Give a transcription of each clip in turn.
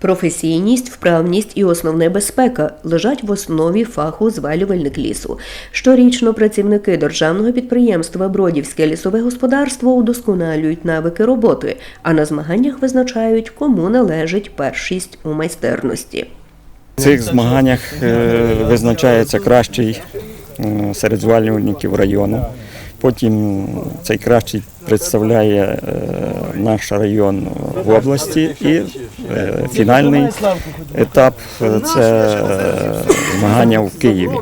Професійність, вправність і основна безпека лежать в основі фаху звалювальник лісу. Щорічно працівники державного підприємства Бродівське лісове господарство удосконалюють навики роботи, а на змаганнях визначають, кому належить першість у майстерності. В цих змаганнях е, визначається кращий е, серед звалювальників району. Потім цей кращий представляє е, наш район в області і е, фінальний етап е, це змагання в Києві.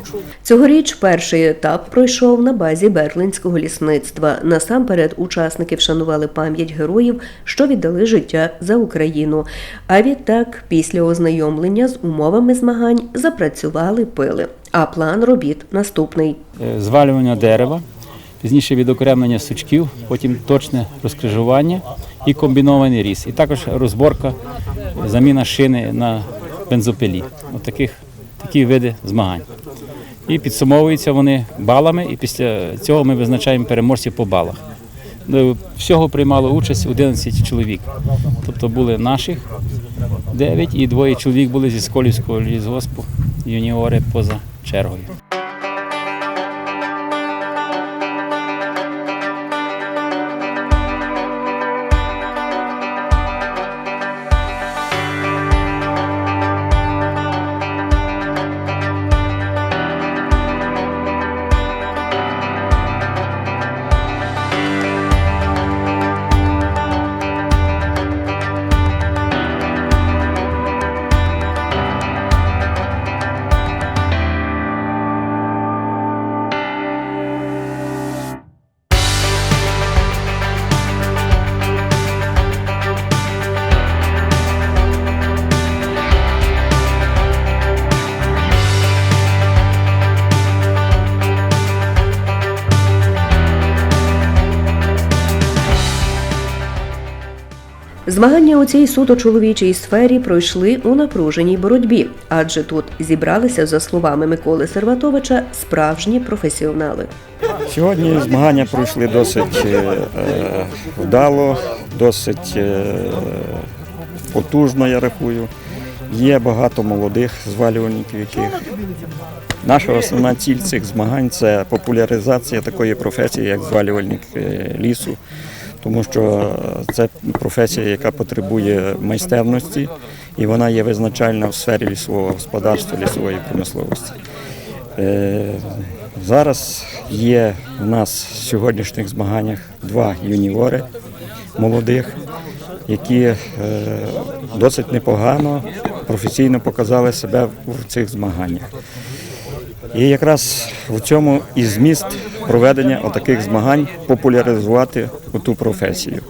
Цьогоріч перший етап пройшов на базі Берлинського лісництва. Насамперед учасники вшанували пам'ять героїв, що віддали життя за Україну. А відтак, після ознайомлення з умовами змагань, запрацювали пили. А план робіт наступний. Звалювання дерева, пізніше відокремлення сучків, потім точне розкрижування і комбінований різ. І також розборка, заміна шини на бензопилі. От таких, такі види змагань. І підсумовуються вони балами, і після цього ми визначаємо переможців по балах. Ну, Всього приймало участь 11 чоловік. Тобто були наших 9 і двоє чоловік були зі Сколівського лісгоспу, юніори поза чергою. Змагання у цій суто чоловічій сфері пройшли у напруженій боротьбі, адже тут зібралися, за словами Миколи Серватовича, справжні професіонали. Сьогодні змагання пройшли досить е, вдало, досить е, потужно, я рахую. Є багато молодих звалювальників, яких наша основна ціль цих змагань це популяризація такої професії, як звалювальник е, лісу, тому що це професія, яка потребує майстерності, і вона є визначальна в сфері лісового господарства, лісової промисловості. Е, Зараз є в нас в сьогоднішніх змаганнях два юніори молодих, які е, досить непогано професійно показали себе в цих змаганнях. І якраз в цьому і зміст проведення отаких змагань популяризувати ту професію.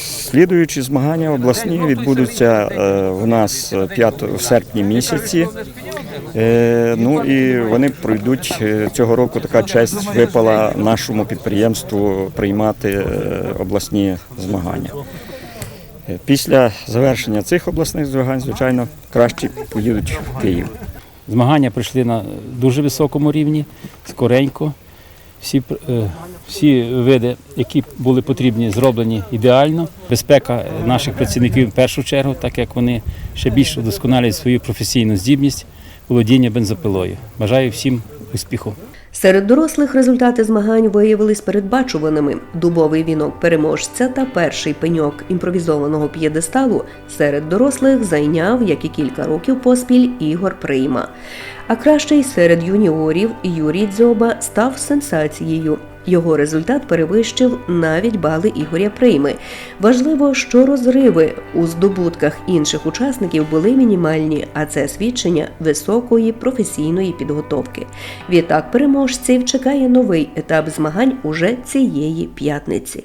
Слідуючі змагання обласні відбудуться е, у нас 5 в серпні місяці. Е, Ну і вони пройдуть е, цього року. Така честь випала нашому підприємству приймати е, обласні змагання. Е, Після завершення цих обласних змагань, звичайно, краще поїдуть в Київ. Змагання пройшли на дуже високому рівні, скоренько. Всі, е, всі види, які були потрібні, зроблені ідеально. Безпека наших працівників в першу чергу, так як вони ще більше удосконалюють свою професійну здібність володіння бензопилою. Бажаю всім успіху. Серед дорослих результати змагань виявились передбачуваними. Дубовий вінок переможця та перший пеньок імпровізованого п'єдесталу серед дорослих зайняв, як і кілька років поспіль, Ігор Прийма. А кращий серед юніорів Юрій Дзьоба став сенсацією. Його результат перевищив навіть бали Ігоря Прийми. Важливо, що розриви у здобутках інших учасників були мінімальні, а це свідчення високої професійної підготовки. Відтак переможців чекає новий етап змагань уже цієї п'ятниці.